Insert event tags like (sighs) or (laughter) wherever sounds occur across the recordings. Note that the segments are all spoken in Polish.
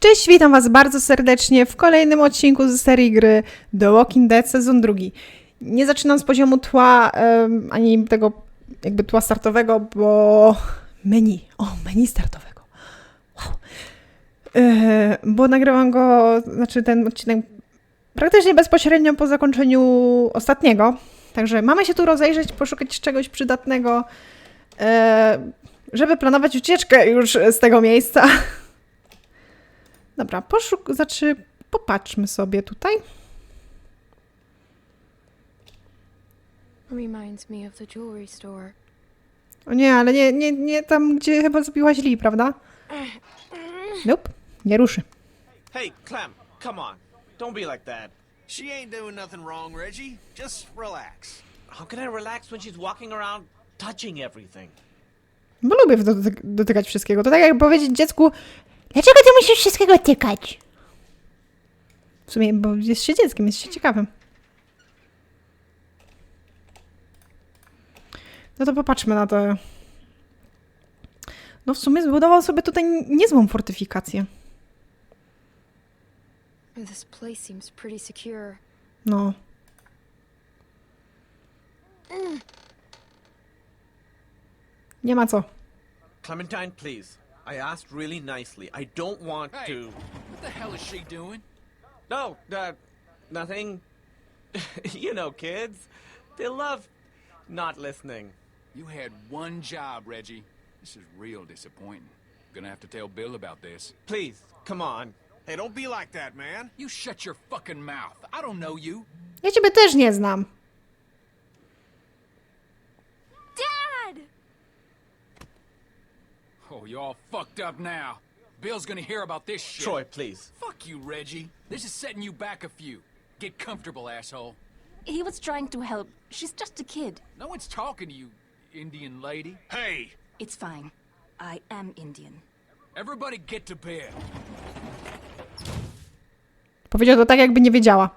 Cześć, witam Was bardzo serdecznie w kolejnym odcinku ze serii gry The Walking Dead sezon drugi. Nie zaczynam z poziomu tła, em, ani tego jakby tła startowego, bo menu, o menu startowego. Wow. E, bo nagrywam go, znaczy ten odcinek praktycznie bezpośrednio po zakończeniu ostatniego. Także mamy się tu rozejrzeć, poszukać czegoś przydatnego, e, żeby planować ucieczkę już z tego miejsca. Dobra, poszuk... Znaczy, popatrzmy sobie tutaj. Reminds me of the jewelry store. O nie, ale nie, nie, nie tam, gdzie chyba zabiłaś Lee, prawda? Nope, nie ruszy. Hey, Clem, come on. Don't be like that. She ain't doing nothing wrong, Reggie. Just relax. How can I relax when she's walking around touching everything? Bo lubię dotyk- dotykać wszystkiego. To tak jak powiedzieć dziecku, dlaczego ty musisz wszystkiego tykać? W sumie, bo jest się dzieckiem, jest się ciekawym. No to popatrzmy na to. No w sumie zbudował sobie tutaj niezłą fortyfikację. This place seems pretty secure. No. Nie ma co. Clementine, please. I asked really nicely. I don't want Hey. to. What the hell is she doing? No, uh, nothing. (laughs) you know, kids. They love not listening. You had one job, Reggie. This is real disappointing. Gonna have to tell Bill about this. Please, come on. Hey, don't be like that, man. You shut your fucking mouth. I don't know you. Ja ciebie też nie znam. Oh, you're all fucked up now. Bill's gonna hear about this shit. Troy, please. Fuck you, Reggie. This is setting you back a few. Get comfortable, asshole. He was trying to help. She's just a kid. No one's talking to you, Indian lady. Hey, It's fine. I am Indian. Everybody get to bed. Powiedział to tak, jakby nie wiedziała.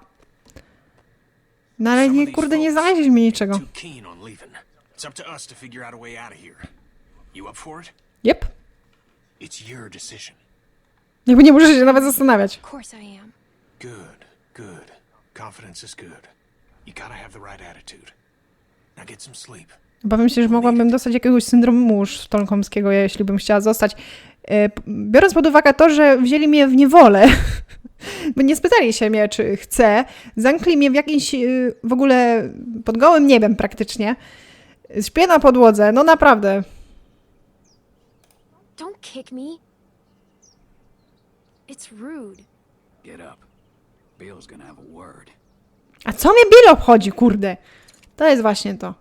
No ale nie, kurde, nie folks mi niczego. too keen on leaving. It's up to us to figure out a way out of here. You up for it? Yep. It's your decision. Jakby nie muszę się nawet zastanawiać. Of course I am. Good, good. Confidence is good. You gotta have the right attitude. Now get some sleep. Obawiam się, że mogłabym dostać jakiegoś syndromu sztokholmskiego, jeśli bym chciała zostać. E, Biorąc pod uwagę to, że wzięli mnie w niewolę, (laughs) bo nie spytali się mnie, czy chcę, zamkli mnie w jakimś e, w ogóle pod gołym niebem praktycznie. Śpię na podłodze, no naprawdę. Don't kick me. It's rude. Get up. Bill's gonna have a word. A co mnie Bill obchodzi, kurde? To jest właśnie to.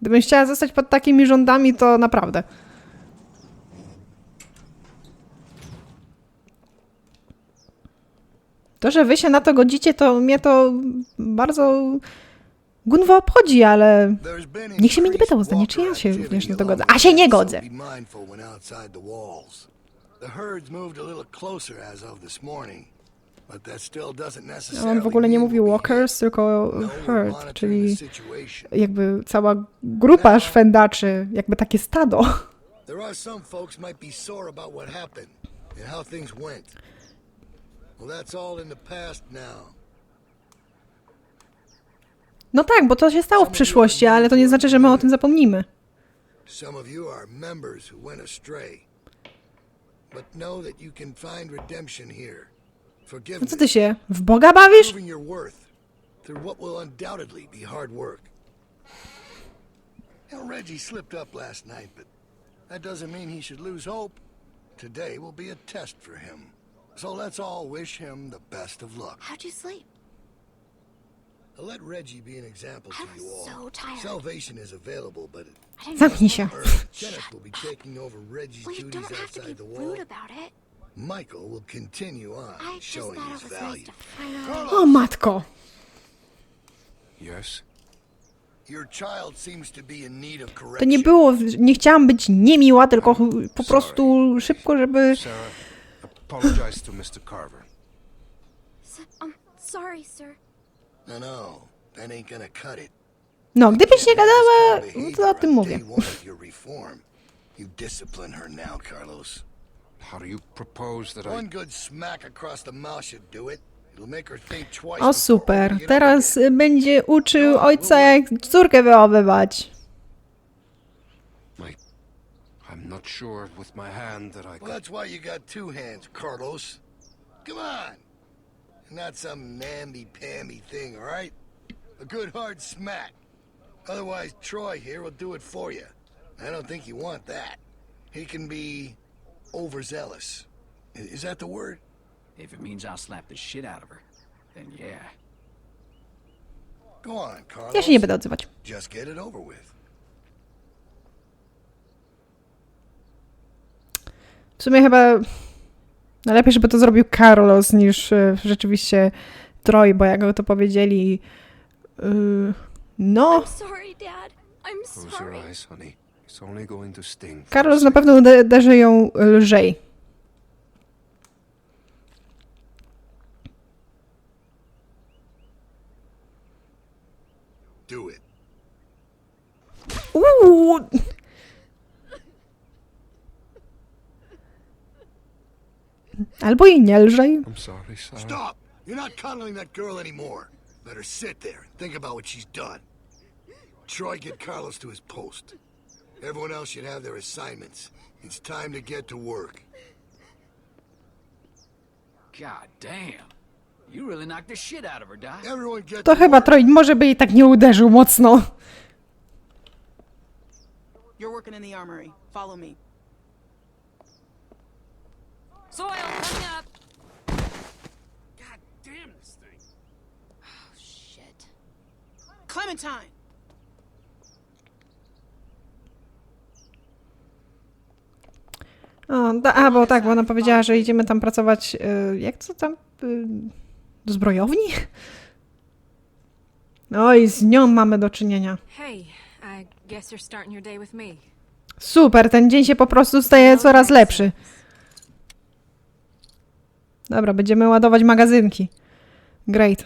Gdybym chciała zostać pod takimi rządami, to naprawdę. To, że wy się na to godzicie, to mnie to bardzo gunwo obchodzi, ale Nikt się mnie nie pytał o zdanie, czy ja się również na to. A się nie godzę. on w ogóle nie mówił walkers, tylko herd, czyli jakby cała grupa szwendaczy, jakby takie stado. Well, that's all in the past now. No tak, bo to się stało w przyszłości, ale to nie znaczy, że my o tym zapomnimy. Some of you are members who went astray. But know that you can find redemption here. No co ty się, w Boga bawisz? proving your worth through what will undoubtedly be hard work. Now, Reggie slipped up last night, but that doesn't mean he should lose hope. Today will be a test for him. So let's all wish him the best of luck. How'd you sleep? Let Reggie be an example to you all. so tired. Salvation is available, but Zamknij się. Kenneth will be taking over Reggie's Well, you duties don't have to be outside the wall. rude about it. Michael will continue on, I just showing thought his it was nice value. to finally... O matko. Yes? Your child seems to be in need of To correction. nie było, nie chciałam być niemiła, tylko ch- po prostu szybko, żeby... Sarah, apologize to Mr. Carver. I'm sorry, sir. No, no, that ain't gonna cut it. No, gdybyś nie Can't have gadała, this no kind of to o tym behavior on mówię. day one of your. You discipline her now, Carlos. How do you propose that One I... good smack across the mouth should do it. It'll make her think twice. O before super, bringing it up teraz again. y, będzie uczył ojca jak córkę wychowywać. My... I'm not sure with my hand that I Well, could... that's why you got two hands, Carlos. Come on. Not some namby-pamby thing, all right? A good hard smack. Otherwise, Troy here will do it for you. I don't think you want that. He can be overzealous. Is that the word? If it means I'll slap the shit out of her, then yeah. Go on, Carlos. Ja się nie będę odzywać. Just get it over with. W sumie chyba najlepiej, żeby to zrobił Carlos niż y, rzeczywiście Troy, bo jak go to powiedzieli. y, no, Carlos na pewno ude- uderzy ją lżej. Do it. Uuu. Albo i nie lżej. I'm sorry, Sarah. Stop! You're not coddling that girl anymore. Let her sit there and think about what she's done. Troy, get Carlos to his post. Everyone else should have their assignments. It's time to get to work. God damn. You really knocked the shit out of her, Doc. Everyone get To to chyba work. Troy może by jej tak nie uderzył mocno. You're working in the armory. Follow me. Soil, coming up. God damn this thing. Shit. Clementine! O, da, a, bo tak, bo ona powiedziała, że idziemy tam pracować, y, jak co tam, y, do zbrojowni? No i z nią mamy do czynienia. Hey, I guess you're starting your day with me. Super, ten dzień się po prostu staje coraz lepszy. Dobra, będziemy ładować magazynki. Great.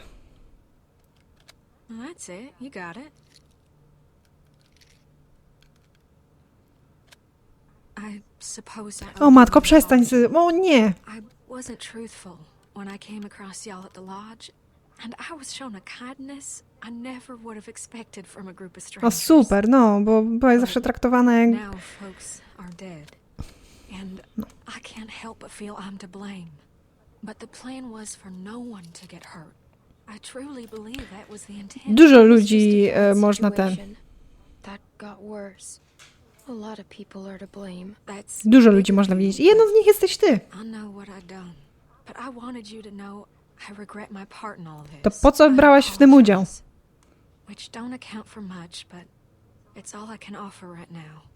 That's it. You got it. I suppose I. O matko, przestań z... O nie! I wasn't truthful when I came across y'all at the lodge, and I was shown a kindness I never would have expected from a group of O strangers. super, no, bo była zawsze traktowana jak... Now folks are dead, and I can't help but feel I'm to blame. Dużo It's just ludzi e, można ten... Dużo ludzi można widzieć. I jedną z nich jesteś ty. To po co brałaś w tym udział?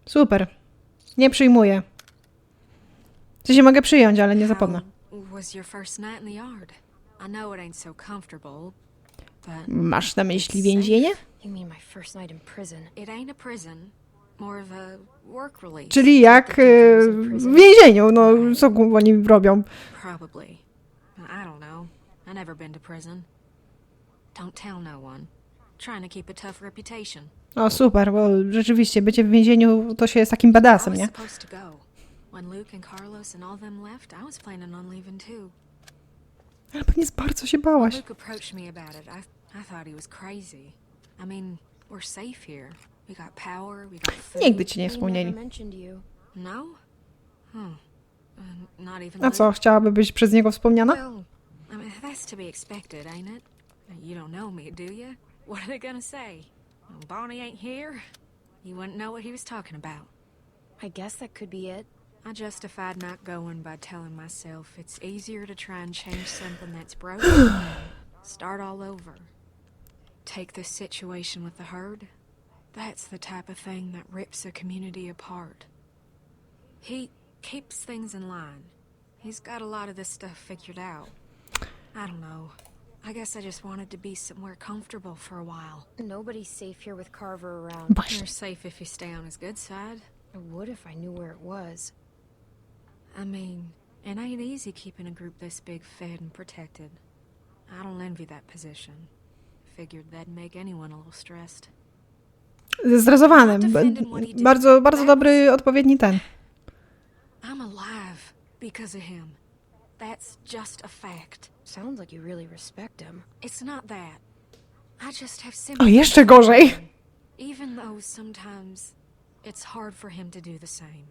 Super. Nie przyjmuję. Co się mogę przyjąć, ale nie zapomnę. Was your first night in the yard? I know it ain't so comfortable, but Masz na myśli więzienie? You mean my first night in prison? it ain't a prison, more of a work release. Czyli jak e, w więzieniu, no co oni robią? Probably. I don't know. I never been to prison. Don't tell no one. Trying to keep a tough reputation. O super, bo rzeczywiście bycie w więzieniu to się jest takim I badasem, was nie? supposed to go. When Luke and Carlos and all them left, I was planning on leaving too. Ale pewnie bardzo się bałaś. Luke approached me about it. I I thought he was crazy. I mean, we're safe here. We got power, we got food. Nigdy ci nie They wspomnieli. mentioned you. No? Hmm. Uh, not even A co, Luke? chciałaby być przez niego wspomniana? Well, I mean, that's to be expected, ain't it? You don't know me, do you? What are they gonna say? Well, Bonnie ain't here? You wouldn't know what he was talking about. I guess that could be it. I justified not going by telling myself it's easier to try and change something that's (sighs) broken start all over. Take this situation with the herd. That's the type of thing that rips a community apart. He keeps things in line. He's got a lot of this stuff figured out. I don't know. I guess I just wanted to be somewhere comfortable for a while. Nobody's safe here with Carver around. Właśnie. You're safe if you stay on his good side. I would if I knew where it was. I mean, it ain't easy keeping a group this big fed and protected. I don't envy that position. Figured that'd make anyone a little stressed. Zrezowanym. Bardzo, bardzo dobry, odpowiedni ten. I'm alive. because of him. That's just a fact. Sounds like you really respect him. It's not that. I just have O, sympathy. jeszcze gorzej. Even though sometimes it's hard for him to do the same.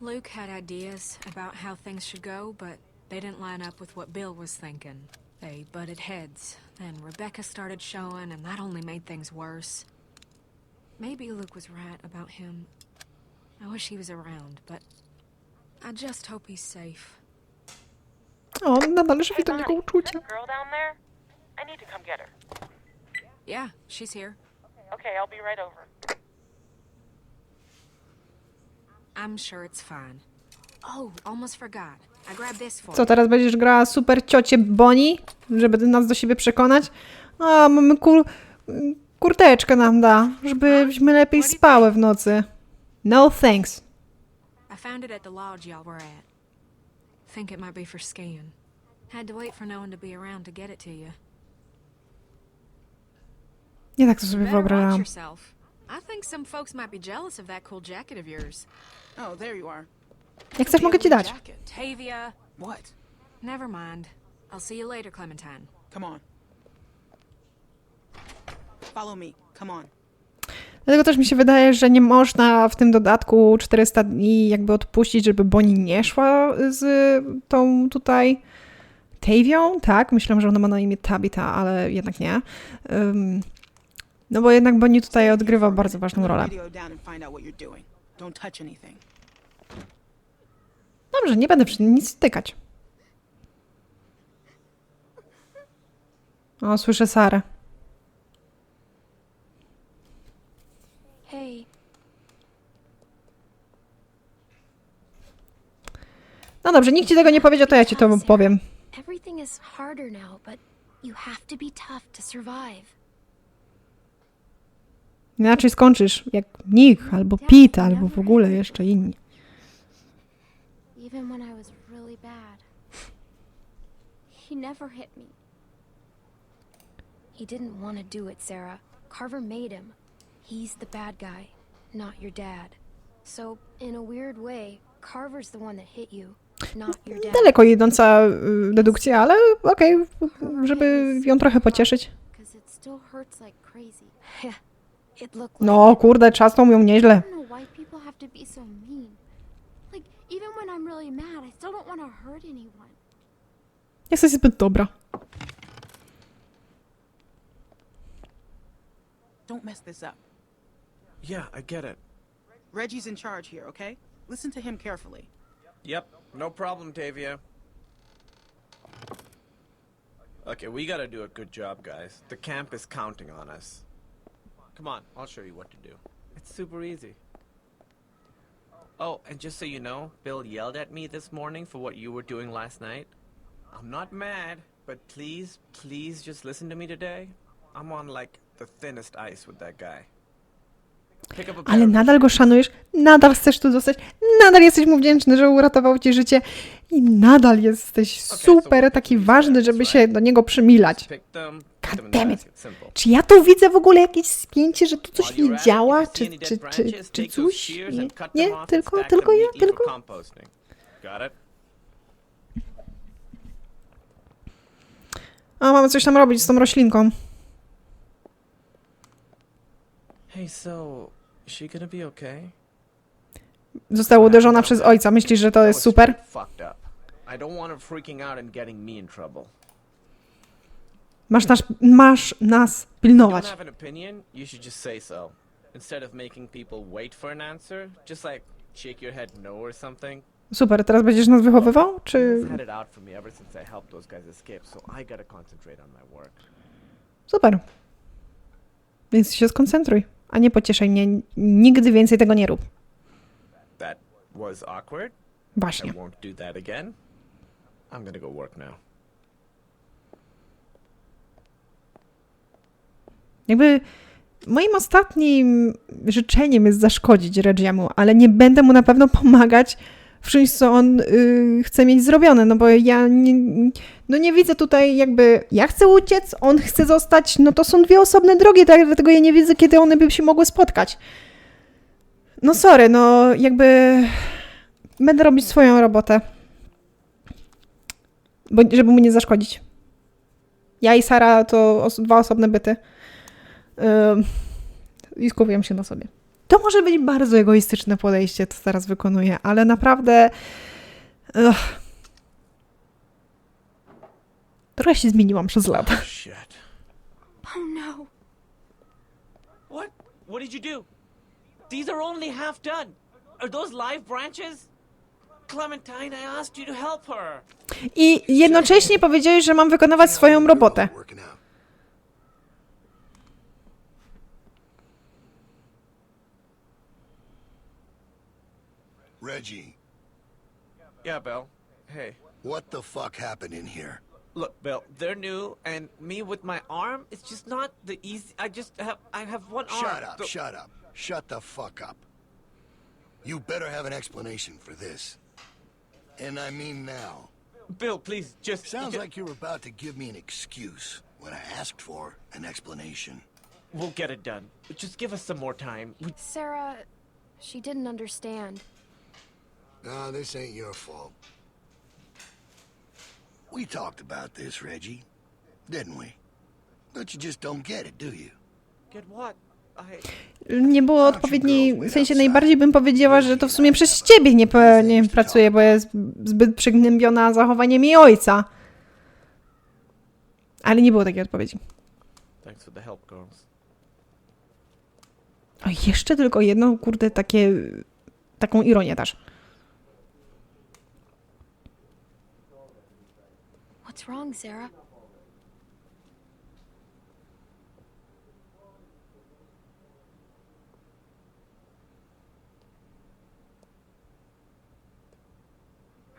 Luke had ideas about how things should go, but they didn't line up with what Bill was thinking. They butted heads, then Rebecca started showing, and that only made things worse. Maybe Luke was right about him. I wish he was around, but I just hope he's safe. O, nadal żywi do niego uczucia. girl down there? I need to come get her. Yeah, she's here. Okay, I'll be right over. I'm sure it's fine. Oh, almost forgot. I grabbed this for Co, teraz będziesz grała super ciocię Boni, żeby nas do siebie przekonać? A, mamy kur... kurteczkę nam da, żebyśmy lepiej spały w nocy. No thanks. I found it at the lodge y'all were at. Think it might be for skiing. Had to wait for no one to be around to get it to you. Nie tak to sobie Better watch wyobrażałam. yourself. I think some folks might be jealous of that cool jacket of yours. Oh, there you are. Jak chcesz, mogę ci dać. Jacket. Tavia, What? never mind. I'll see you later, Clementine. Come on. Follow me. Come on. Dlatego też mi się wydaje, że nie można w tym dodatku 400 dni jakby odpuścić, żeby Boni nie szła z tą tutaj Tavią, tak? Myślałam, że ona ma na imię Tabitha, ale jednak nie. Ym, no bo jednak Boni tutaj odgrywa bardzo ważną rolę. Dobrze, nie będę przy nic stykać. O, słyszę Sarę. Hey, No dobrze, nikt ci tego nie powiedział, to ja ci to powiem. everything is harder now, but you have to be tough to survive. Inaczej skończysz jak Nick, albo Pete, albo w ogóle jeszcze inni. Even when I was really bad. He never hit me. He didn't want to do it, Sarah. Carver made him. He's the bad guy, not your dad. So, in a weird way, Carver's the one that hit you. Daleko idąca y, dedukcja, ale okej, żeby ją trochę pocieszyć. (laughs) Yeah, No kurde, czasną ją nieźle. I don't know why people have to be so mean. Like, even when I'm really mad, I still don't want to hurt anyone. Jesteś zbyt dobra. Don't mess this up. Yeah, I get it. Reggie's in charge here, okay? Listen to him carefully. Yep, no problem, Tavia. Okay, we gotta do a good job, guys. The camp is counting on us. Come on, I'll show you what to do. It's super easy. Oh, and just so you know, Bill yelled at me this morning for what you were doing last night. I'm not mad, but please, please just listen to me today. I'm on like the thinnest ice with that guy. Ale nadal go szanujesz, nadal chcesz tu zostać, nadal jesteś mu wdzięczny, że uratował ci życie i nadal jesteś super taki ważny, żeby się do niego przymilać. Pick them, put God them in the damn it. basket. Simple. Czy ja tu widzę w ogóle jakieś spięcie, że tu coś nie działa? Czy, czy, czy, czy coś? Nie, nie tylko, tylko ja, tylko... A, mamy coś tam robić z tą roślinką. Hey, so is she gonna be okay? Została uderzona przez ojca. Myślisz, że to jest was super? straight Fucked up. I don't want her freaking out and getting me in trouble. Masz nas, masz nas If you don't pilnować. have an opinion, you should just say so. Instead of making people wait for an answer, just like shake your head no or something. Super, teraz będziesz nas wychowywał? Czy... You've had it out for me ever since I helped those guys escape, so I gotta concentrate on my work. Super. Więc się skoncentruj, a nie pocieszaj mnie. Nigdy więcej tego nie rób. Właśnie. Jakby moim ostatnim życzeniem jest zaszkodzić Regiemu, ale nie będę mu na pewno pomagać w czymś, co on y, chce mieć zrobione, no bo ja nie, no nie widzę tutaj jakby, ja chcę uciec, on chce zostać, no to są dwie osobne drogi, tak, dlatego ja nie widzę, kiedy one by się mogły spotkać. No sorry, no jakby będę robić swoją robotę. bo, żeby mu nie zaszkodzić. Ja i Sara to os- dwa osobne byty. Ym, I skupiam się na sobie. To może być bardzo egoistyczne podejście, to teraz wykonuję, ale naprawdę. Ugh. Trochę się zmieniłam przez lata. Shit. Oh no. What? What did you do? These are only half done. Are those live branches? Clementine, I asked you to help her. I jednocześnie powiedziałeś, że mam wykonywać swoją robotę. Reggie, Yeah, Bill. Hey. what the fuck happened in here? Look, Bill, they're new, and me with my arm, it's just not the easy. I just have, I have one arm. Shut up, The- shut up. Shut the fuck up. You better have an explanation for this. And I mean now. Bill, please, just. Sounds ju- like you're about to give me an excuse when I asked for an explanation. We'll get it done. Just give us some more time. We- Sarah, she didn't understand. No, this ain't your fault. We talked about this, Reggie, didn't we? But you just don't get it, do you? Get what? I. Nie było odpowiedniej, w sensie najbardziej bym powiedziała, że to w sumie przez ciebie nie, nie pracuje, bo jest zbyt przygnębiona zachowaniem jej ojca. Ale nie było takiej odpowiedzi. Thanks for the help, girls. O, jeszcze tylko jedno, kurde, takie, taką ironię dasz. What's wrong, Sarah?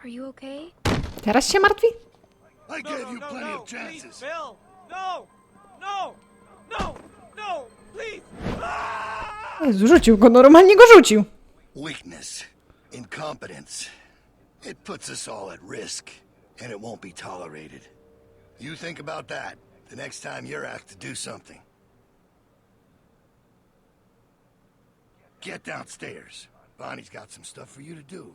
Are you okay? Teraz się martwi? I gave you plenty of please, chances. Bill! No! No! No! No! Please! Ah! Jezu, rzucił go, normalnie go rzucił. Weakness, incompetence. It puts us all at risk, and it won't be tolerated. You think about that the next time you're asked to do something. Get downstairs. Bonnie's got some stuff for you to do.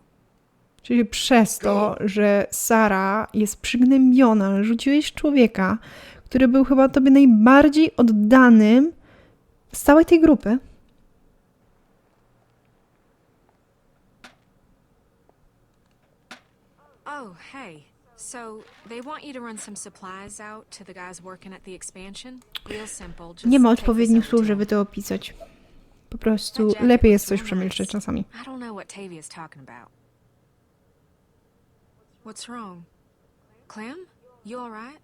Czyli przez to, że Sara jest przygnębiona, rzuciłeś człowieka, który był chyba tobie najbardziej oddanym z całej tej grupy. Oh, hey. So, they want you to run some supplies out to the guys working at the expansion? Real simple. Just Nie ma odpowiednich słów, żeby to opisać. Po prostu lepiej jest coś przemilczeć czasami. I don't know what Tavia's talking about. What's wrong? Clem? You alright?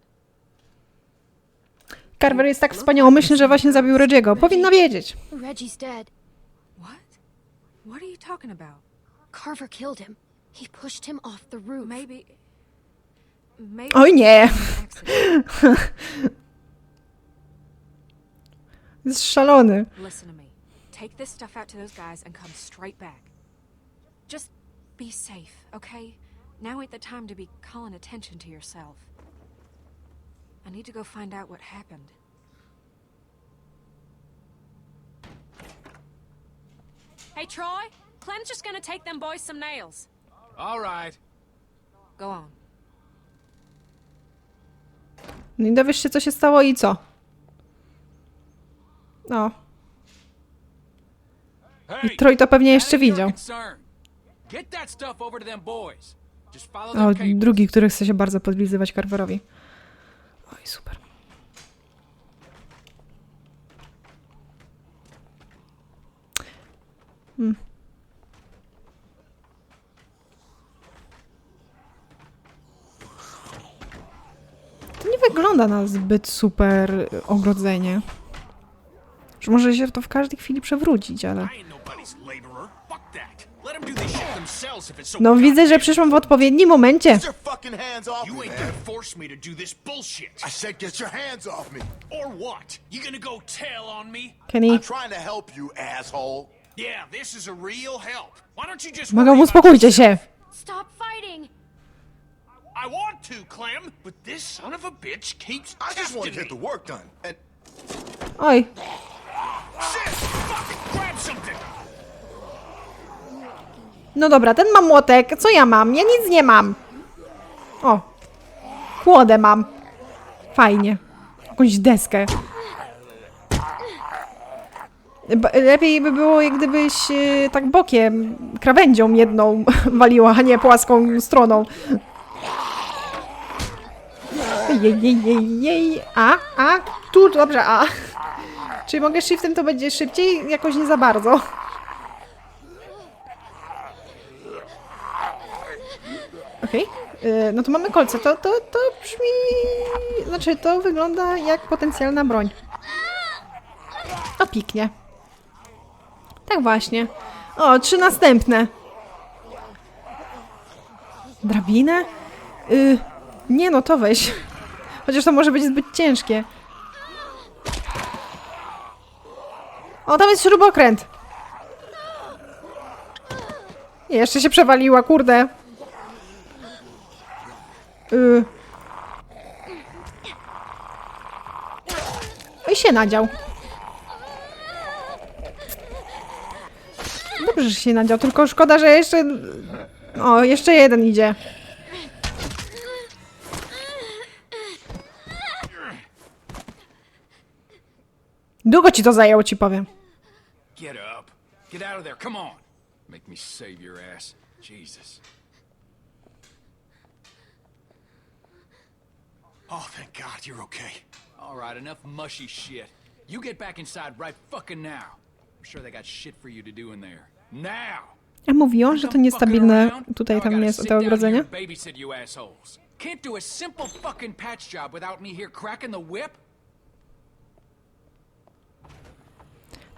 Carver jest tak wspaniałomyślny, że właśnie zabił Reggie'ego. Powinna wiedzieć. Reggie's dead. What? What are you talking about? Carver killed him. He pushed him off the roof. Maybe. Maybe. Oj nie! it was an. Jest szalony. Listen to me. Take this stuff out to those guys and come straight back. Just be safe, okay? Now ain't the time to be calling attention to yourself. I need to go find out what happened. Hey, Troy. Clem's just gonna take them boys some nails. All right. Go on. No i dowiesz się, co się stało i co. No. Hey, Troy to pewnie jeszcze widział. O, drugi, który chce się bardzo podlizywać Carverowi. Oj, super. Hmm. Wygląda na zbyt super ogrodzenie. Że może się to w każdej chwili przewrócić, ale... No widzę, że przyszłam w odpowiednim momencie. Kenny, Mogę uspokójcie się. Stop fighting! I want to, Clem, but this son of a bitch keeps I just want to get the work done. And Oj, Shit! Fuck! Grab something! no dobra, ten ma młotek, co ja mam? Ja nic nie mam. O, kłodę mam. Fajnie. Jakąś deskę. Ba- Lepiej by było, jak gdybyś e, tak bokiem, krawędzią jedną (laughs) waliła, a nie płaską stroną. Jej, jej, jej, jej. A, a, tu, dobrze, a. Czy mogę shiftem, to będzie szybciej? Jakoś nie za bardzo. Okej. Y, No to mamy kolce. To, to, to brzmi... Znaczy, to wygląda jak potencjalna broń. O, piknie. Tak właśnie. O, trzy następne. Drabinę? Y, nie no, to weź. Chociaż to może być zbyt ciężkie. O, tam jest śrubokręt. Jeszcze się przewaliła, kurde. Y. I się nadział. Dobrze, że się nadział, tylko szkoda, że jeszcze... O, jeszcze jeden idzie. Długo ci to zajęło, ci powiem. Get up. Get out of there. Come on. Make me save your ass. Jesus. Oh, thank God you're okay. All right, enough mushy shit. You get back inside right fucking now. I'm sure they got shit for you to do in there. Now! Ja mówiłam, że to niestabilne tutaj tam jest te ogrodzenie. Can't do a simple fucking patch job without me here cracking the whip?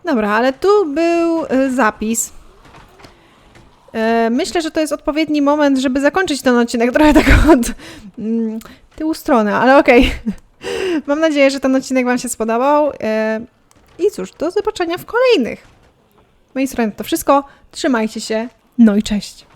Dobra, ale tu był y, zapis. E, Myślę, że to jest odpowiedni moment, żeby zakończyć ten odcinek (laughs) trochę tak od mm, tyłu strony, ale okej. (laughs) Mam nadzieję, że ten odcinek Wam się spodobał. E, I cóż, do zobaczenia w kolejnych. Z mojej strony to wszystko. Trzymajcie się. No i cześć.